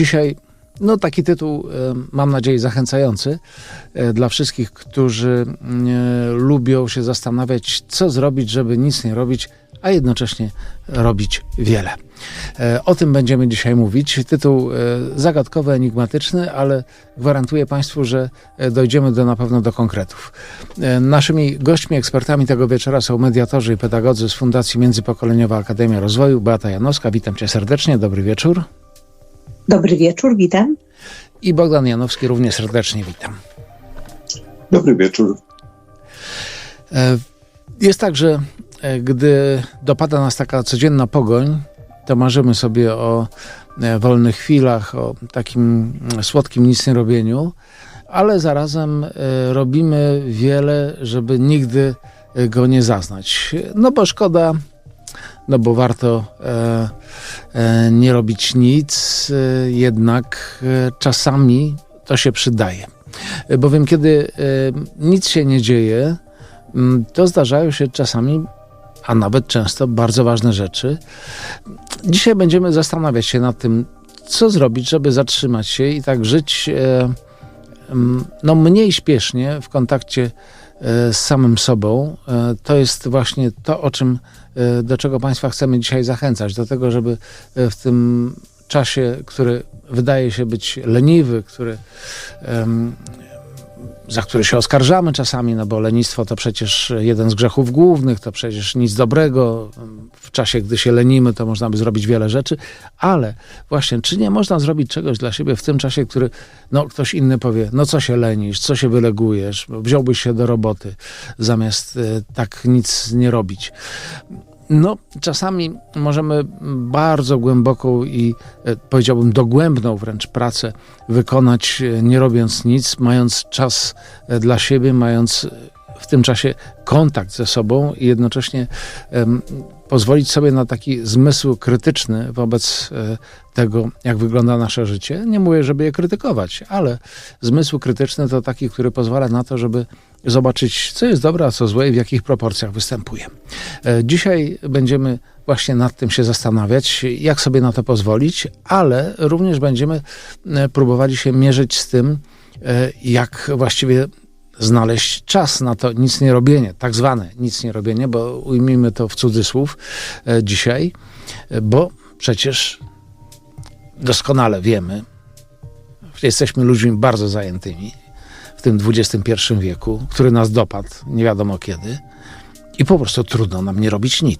Dzisiaj no, taki tytuł, mam nadzieję, zachęcający e, dla wszystkich, którzy e, lubią się zastanawiać, co zrobić, żeby nic nie robić, a jednocześnie robić wiele. E, O tym będziemy dzisiaj mówić. Tytuł zagadkowy, enigmatyczny, ale gwarantuję Państwu, że dojdziemy do, na pewno do konkretów. Naszymi gośćmi, ekspertami tego wieczora są mediatorzy i pedagodzy z Fundacji Międzypokoleniowa Akademia Rozwoju. Beata Janowska, witam Cię serdecznie, dobry wieczór. Dobry wieczór, witam. I Bogdan Janowski, również serdecznie witam. Dobry wieczór. E, Jest tak, że e, gdy dopada nas taka codzienna pogoń, to marzymy sobie o e, wolnych chwilach, o takim mm, słodkim nic nie robieniu, ale zarazem robimy wiele, żeby nigdy go nie zaznać. No bo szkoda, no bo warto e, e, nie robić nic, e, jednak e, czasami to się przydaje. E, Bowiem kiedy e, nic się nie dzieje, mm, to zdarzają się czasami, a nawet często bardzo ważne rzeczy. Dzisiaj będziemy zastanawiać się nad tym, co zrobić, żeby zatrzymać się i tak żyć mm, no, mniej śpiesznie w kontakcie e, z samym sobą. E, To jest właśnie to, o czym, e, do czego Państwa chcemy dzisiaj zachęcać, do tego, żeby e, w tym czasie, który wydaje się być leniwy, który za który się oskarżamy czasami, no bo lenistwo to przecież jeden z grzechów głównych, to przecież nic dobrego. W czasie, gdy się lenimy, to można by zrobić wiele rzeczy, ale właśnie, czy nie można zrobić czegoś dla siebie w tym czasie, który, no ktoś inny powie, no co się lenisz, co się wylegujesz, wziąłbyś się do roboty, zamiast e, tak nic nie robić. No, czasami możemy bardzo głęboką i e, powiedziałbym dogłębną wręcz pracę wykonać, e, nie robiąc nic, mając czas e, dla siebie, mając w tym czasie kontakt ze sobą i jednocześnie em, pozwolić sobie na taki zmysł krytyczny wobec tego, jak wygląda nasze życie. Nie mówię, żeby je krytykować, ale zmysł krytyczny to taki, który pozwala na to, żeby zobaczyć, co jest dobre, a co złe i w jakich proporcjach występuje. E, Dzisiaj będziemy właśnie nad tym się zastanawiać, jak sobie na to pozwolić, ale również będziemy e, próbowali się mierzyć z tym, e, jak właściwie znaleźć czas na to nic nie robienie, tak zwane nic nie robienie, bo ujmijmy to w cudzysłów dzisiaj, bo przecież doskonale wiemy, jesteśmy ludźmi bardzo zajętymi w tym XXI wieku, który nas dopadł nie wiadomo kiedy i po prostu trudno nam nie robić nic.